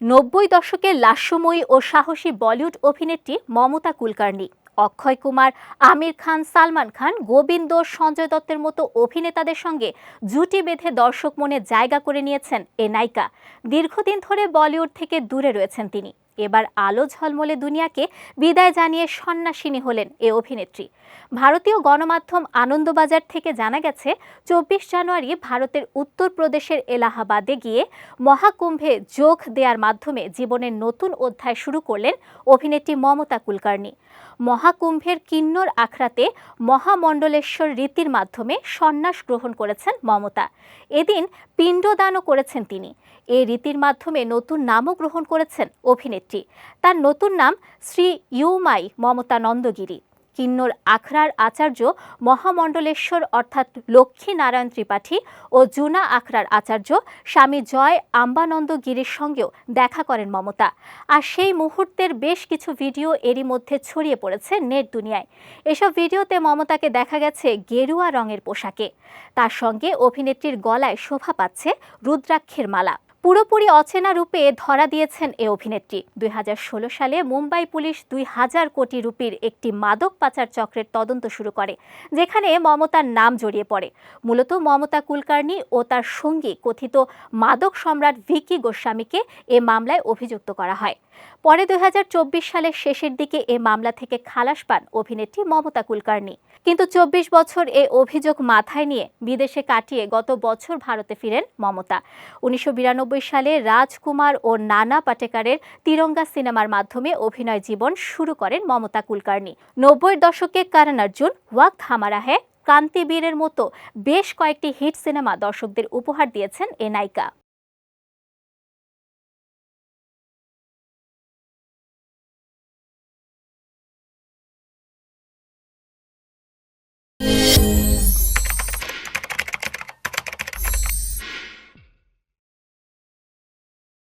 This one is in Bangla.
নব্বই দশকের লাস্যময়ী ও সাহসী বলিউড অভিনেত্রী মমতা কুলকার্নি, অক্ষয় কুমার, আমির খান, সালমান খান, গোবিন্দ, সঞ্জয় দত্তের মতো অভিনেতাদের সঙ্গে জুটি বেঁধে দর্শক মনে জায়গা করে নিয়েছেন এ নায়িকা। দীর্ঘদিন ধরে বলিউড থেকে দূরে রয়েছেন তিনি। এবার আলো ঝলমলে দুনিয়াকে বিদায় জানিয়ে সন্ন্যাসিনী হলেন এ অভিনেত্রী। ভারতীয় গণমাধ্যম আনন্দবাজার থেকে জানা গেছে, চব্বিশ জানুয়ারি ভারতের উত্তরপ্রদেশের এলাহাবাদে গিয়ে মহাকুম্ভে যোগ দেওয়ার মাধ্যমে জীবনের নতুন অধ্যায় শুরু করলেন অভিনেত্রী মমতা কুলকার্নি। মহাকুম্ভের কিন্নর আখড়াতে মহামণ্ডলেশ্বর রীতির মাধ্যমে সন্ন্যাস গ্রহণ করেছেন মমতা। এদিন পিণ্ডদানও করেছেন তিনি। এই রীতির মাধ্যমে নতুন নামও গ্রহণ করেছেন অভিনেত্রী। তার নতুন নাম শ্রী ইউমাই মমতা নন্দগিরি কিন্নর আখড়ার আচার্য মহামণ্ডলেশ্বর অর্থাৎ লক্ষ্মী নারায়ণ ত্রিপাঠী ও জুনা আখড়ার আচার্য স্বামী জয় আম্বানন্দ গিরির সঙ্গেও দেখা করেন মমতা। আর সেই মুহূর্তের বেশ কিছু ভিডিও এরই মধ্যে ছড়িয়ে পড়েছে নেট দুনিয়ায়। এসব ভিডিওতে মমতাকে দেখা গেছে গেরুয়া রঙের পোশাকে। তার সঙ্গে অভিনেত্রীর গলায় শোভা পাচ্ছে রুদ্রাক্ষের মালা। পুরোপুরি অচেনা রূপে ধরা দিয়েছেন এ অভিনেত্রী। দুই হাজার ষোলো সালে মুম্বাই পুলিশ দুই হাজার কোটি রুপির একটি মাদক পাচার চক্রের তদন্ত শুরু করে, যেখানে মমতার নাম জড়িয়ে পড়ে। মূলত মমতা কুলকার্নি ও তার সঙ্গী কথিত মাদক সম্রাট ভিকি গোস্বামীকে এ মামলায় অভিযুক্ত করা হয়। পরে দুই হাজার চব্বিশ সালের শেষের দিকে এ মামলা থেকে খালাস পান অভিনেত্রী মমতা কুলকার্নি। কিন্তু চব্বিশ বছর এ অভিযোগ মাথায় নিয়ে বিদেশে কাটিয়ে গত বছর ভারতে ফিরেন মমতা। উনিশশো বিরানব্বই সালে রাজকুমার ও নানা পাটেকারের তিরঙ্গা সিনেমার মাধ্যমে অভিনয় জীবন শুরু করেন মমতা কুলকার্নি। নব্বইয়ের দশকে কারণ অর্জুন ওয়াক্ত হামারা হ্যায় ক্রান্তিবীরের মতো বেশ কয়েকটি হিট সিনেমা দর্শকদের উপহার দিয়েছেন এ নায়িকা।